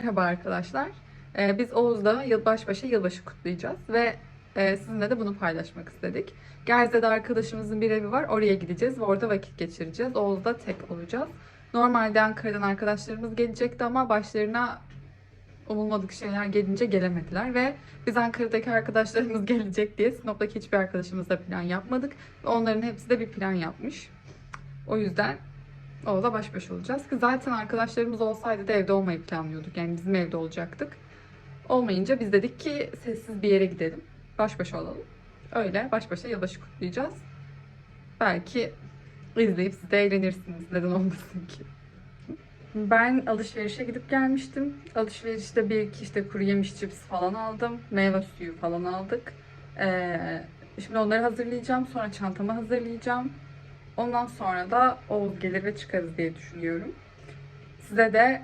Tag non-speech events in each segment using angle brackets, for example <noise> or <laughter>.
Merhaba arkadaşlar. Ee, biz Oğuz'da yıl baş yılbaşı kutlayacağız ve e, sizinle de bunu paylaşmak istedik. Gerze'de arkadaşımızın bir evi var. Oraya gideceğiz ve orada vakit geçireceğiz. Oğuz'da tek olacağız. Normalde Ankara'dan arkadaşlarımız gelecekti ama başlarına umulmadık şeyler gelince gelemediler ve biz Ankara'daki arkadaşlarımız <laughs> gelecek diye Sinop'taki hiçbir arkadaşımızla plan yapmadık. Onların hepsi de bir plan yapmış. O yüzden Oğuz'a baş başa olacağız. Ki zaten arkadaşlarımız olsaydı da evde olmayı planlıyorduk. Yani bizim evde olacaktık. Olmayınca biz dedik ki sessiz bir yere gidelim. Baş başa olalım. Öyle baş başa yılbaşı kutlayacağız. Belki izleyip siz de eğlenirsiniz. Neden olmasın ki? Ben alışverişe gidip gelmiştim. Alışverişte bir iki işte kuru yemiş cips falan aldım. Meyve suyu falan aldık. Ee, şimdi onları hazırlayacağım. Sonra çantamı hazırlayacağım. Ondan sonra da Oğuz gelir ve çıkarız diye düşünüyorum. Size de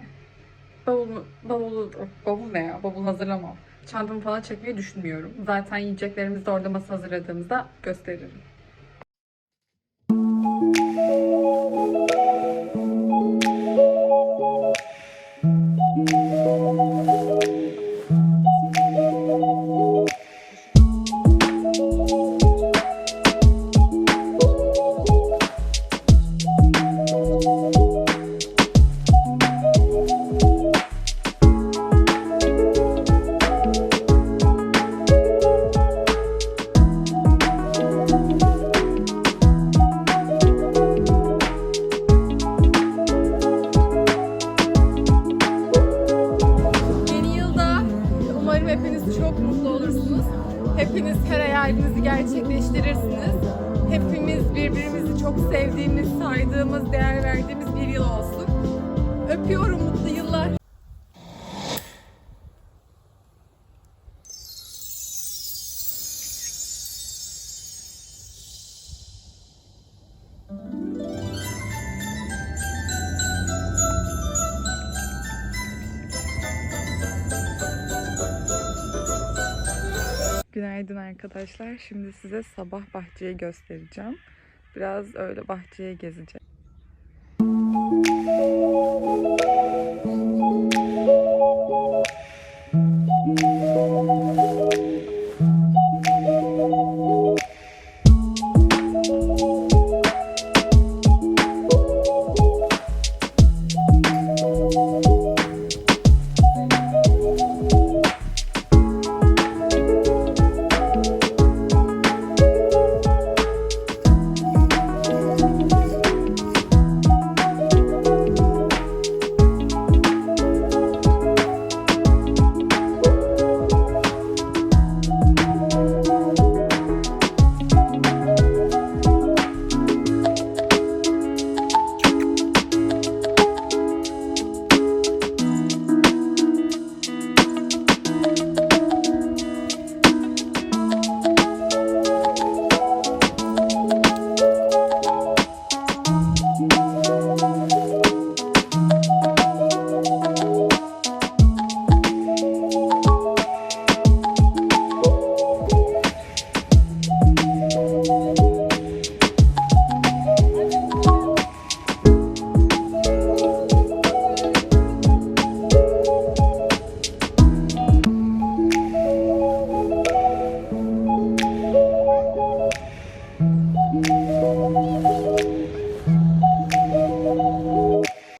bavul, bavul, bavul ne ya? Bavul hazırlamam. Çantamı falan çekmeyi düşünmüyorum. Zaten yiyeceklerimizi de orada masa hazırladığımızda gösteririm. Yeni Hepiniz her hayalinizi gerçekleştirirsiniz. Hepimiz birbirimizi çok sevdiğimiz, saydığımız, değer verdiğimiz bir yıl olsun. Öpüyorum mutlu yıllar. Günaydın arkadaşlar. Şimdi size sabah bahçeyi göstereceğim. Biraz öyle bahçeye gezeceğim.